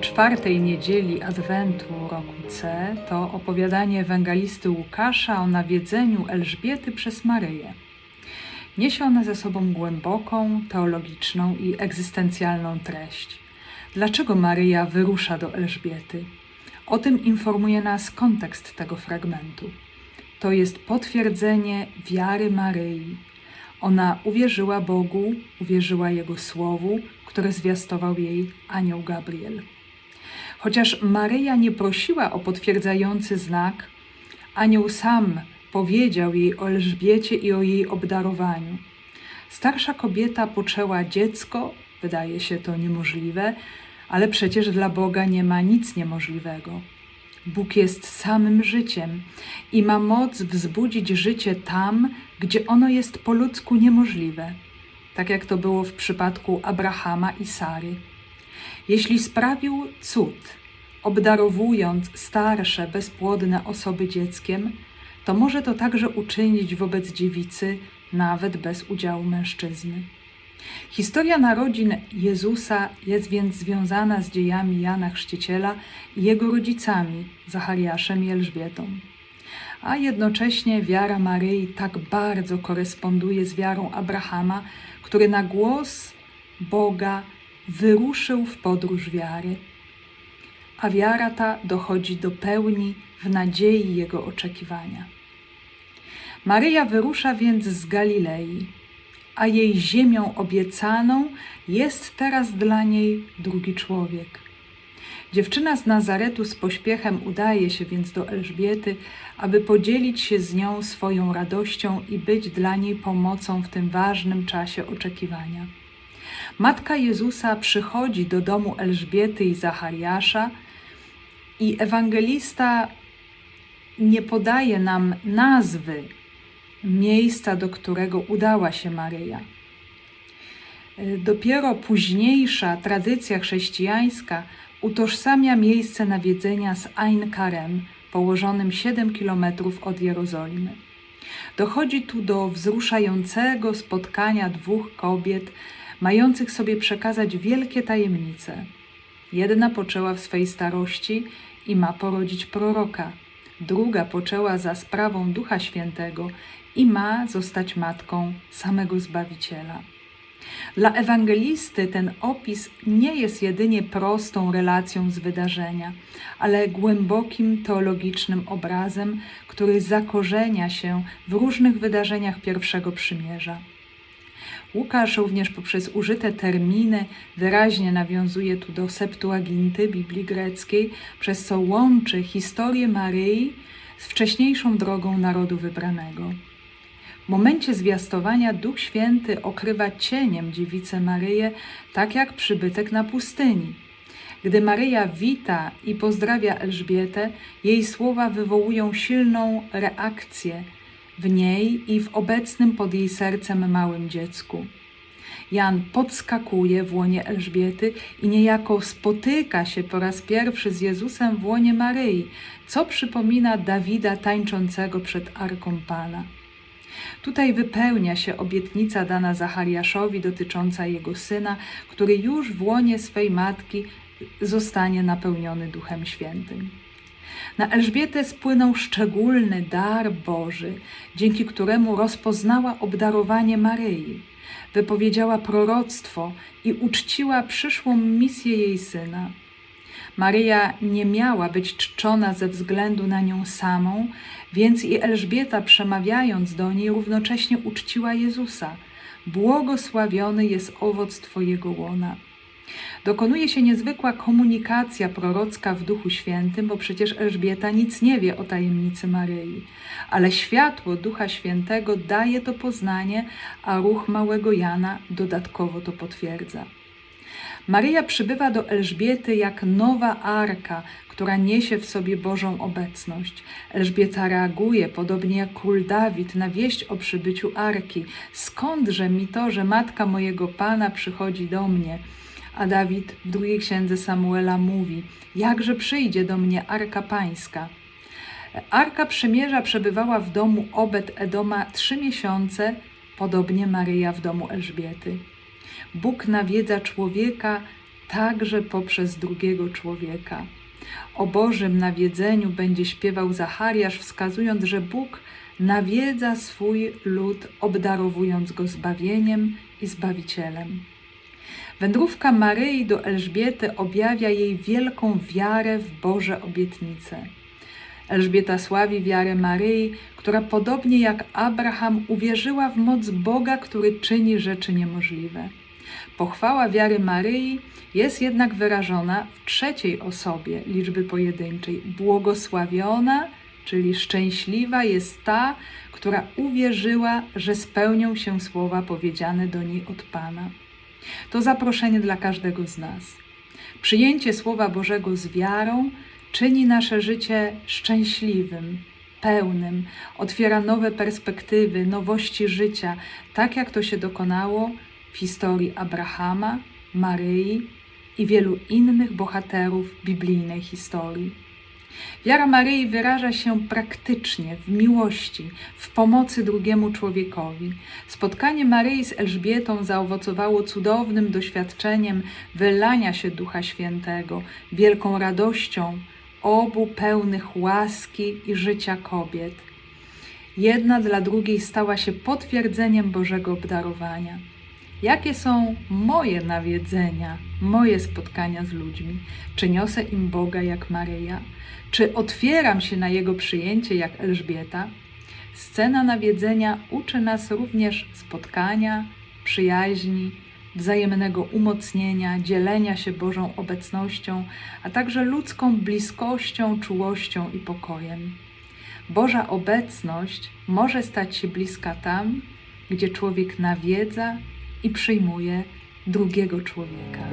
Czwartej niedzieli Adwentu roku C to opowiadanie ewangelisty Łukasza o nawiedzeniu Elżbiety przez Maryję. Niesie ona ze sobą głęboką, teologiczną i egzystencjalną treść. Dlaczego Maryja wyrusza do Elżbiety? O tym informuje nas kontekst tego fragmentu. To jest potwierdzenie wiary Maryi. Ona uwierzyła Bogu, uwierzyła Jego słowu, które zwiastował jej anioł Gabriel. Chociaż Maryja nie prosiła o potwierdzający znak, anioł sam powiedział jej o Elżbiecie i o jej obdarowaniu. Starsza kobieta poczęła dziecko, wydaje się to niemożliwe, ale przecież dla Boga nie ma nic niemożliwego. Bóg jest samym życiem i ma moc wzbudzić życie tam, gdzie ono jest po ludzku niemożliwe, tak jak to było w przypadku Abrahama i Sary. Jeśli sprawił cud, obdarowując starsze, bezpłodne osoby dzieckiem, to może to także uczynić wobec dziewicy, nawet bez udziału mężczyzny. Historia narodzin Jezusa jest więc związana z dziejami Jana Chrzciciela i jego rodzicami, Zachariaszem i Elżbietą. A jednocześnie wiara Maryi tak bardzo koresponduje z wiarą Abrahama, który na głos Boga wyruszył w podróż wiary. A wiara ta dochodzi do pełni w nadziei jego oczekiwania. Maryja wyrusza więc z Galilei, a jej ziemią obiecaną jest teraz dla niej drugi człowiek. Dziewczyna z Nazaretu z pośpiechem udaje się więc do Elżbiety, aby podzielić się z nią swoją radością i być dla niej pomocą w tym ważnym czasie oczekiwania. Matka Jezusa przychodzi do domu Elżbiety i Zachariasza i ewangelista nie podaje nam nazwy miejsca, do którego udała się Maryja. Dopiero późniejsza tradycja chrześcijańska utożsamia miejsce nawiedzenia z Ain Karem, położonym 7 kilometrów od Jerozolimy. Dochodzi tu do wzruszającego spotkania dwóch kobiet, mających sobie przekazać wielkie tajemnice. Jedna poczęła w swej starości i ma porodzić proroka, druga poczęła za sprawą Ducha Świętego i ma zostać matką samego Zbawiciela. Dla ewangelisty ten opis nie jest jedynie prostą relacją z wydarzenia, ale głębokim teologicznym obrazem, który zakorzenia się w różnych wydarzeniach pierwszego przymierza. Łukasz również poprzez użyte terminy wyraźnie nawiązuje tu do Septuaginty Biblii greckiej, przez co łączy historię Maryi z wcześniejszą drogą narodu wybranego. W momencie zwiastowania Duch Święty okrywa cieniem dziewicę Maryję, tak jak przybytek na pustyni. Gdy Maryja wita i pozdrawia Elżbietę, jej słowa wywołują silną reakcję w niej i w obecnym pod jej sercem małym dziecku. Jan podskakuje w łonie Elżbiety i niejako spotyka się po raz pierwszy z Jezusem w łonie Maryi, co przypomina Dawida tańczącego przed arką Pana. Tutaj wypełnia się obietnica dana Zachariaszowi dotycząca jego syna, który już w łonie swej matki zostanie napełniony Duchem Świętym. Na Elżbietę spłynął szczególny dar Boży, dzięki któremu rozpoznała obdarowanie Maryi, wypowiedziała proroctwo i uczciła przyszłą misję jej syna. Maryja nie miała być czczona ze względu na nią samą, więc i Elżbieta, przemawiając do niej, równocześnie uczciła Jezusa. Błogosławiony jest owoc Twojego łona. Dokonuje się niezwykła komunikacja prorocka w Duchu Świętym, bo przecież Elżbieta nic nie wie o tajemnicy Maryi, ale światło Ducha Świętego daje to poznanie, a ruch małego Jana dodatkowo to potwierdza. Maryja przybywa do Elżbiety jak nowa arka, która niesie w sobie Bożą obecność. Elżbieta reaguje, podobnie jak król Dawid, na wieść o przybyciu arki. Skądże mi to, że matka mojego pana przychodzi do mnie? A Dawid w drugiej księdze Samuela mówi: Jakże przyjdzie do mnie arka pańska? Arka przymierza przebywała w domu Obed Edoma trzy miesiące, podobnie Maryja w domu Elżbiety. Bóg nawiedza człowieka także poprzez drugiego człowieka. O Bożym nawiedzeniu będzie śpiewał Zachariasz, wskazując, że Bóg nawiedza swój lud, obdarowując go zbawieniem i zbawicielem. Wędrówka Maryi do Elżbiety objawia jej wielką wiarę w Boże obietnice. Elżbieta sławi wiarę Maryi, która podobnie jak Abraham uwierzyła w moc Boga, który czyni rzeczy niemożliwe. Pochwała wiary Maryi jest jednak wyrażona w trzeciej osobie liczby pojedynczej. Błogosławiona, czyli szczęśliwa jest ta, która uwierzyła, że spełnią się słowa powiedziane do niej od Pana. To zaproszenie dla każdego z nas. Przyjęcie Słowa Bożego z wiarą czyni nasze życie szczęśliwym, pełnym, otwiera nowe perspektywy, nowości życia, tak jak to się dokonało w historii Abrahama, Maryi i wielu innych bohaterów biblijnej historii. Wiara Maryi wyraża się praktycznie w miłości, w pomocy drugiemu człowiekowi. Spotkanie Maryi z Elżbietą zaowocowało cudownym doświadczeniem wylania się Ducha Świętego, wielką radością obu pełnych łaski i życia kobiet. Jedna dla drugiej stała się potwierdzeniem Bożego obdarowania. Jakie są moje nawiedzenia, moje spotkania z ludźmi? Czy niosę im Boga jak Maryja? Czy otwieram się na Jego przyjęcie jak Elżbieta? Scena nawiedzenia uczy nas również spotkania, przyjaźni, wzajemnego umocnienia, dzielenia się Bożą obecnością, a także ludzką bliskością, czułością i pokojem. Boża obecność może stać się bliska tam, gdzie człowiek nawiedza i przyjmuje drugiego człowieka.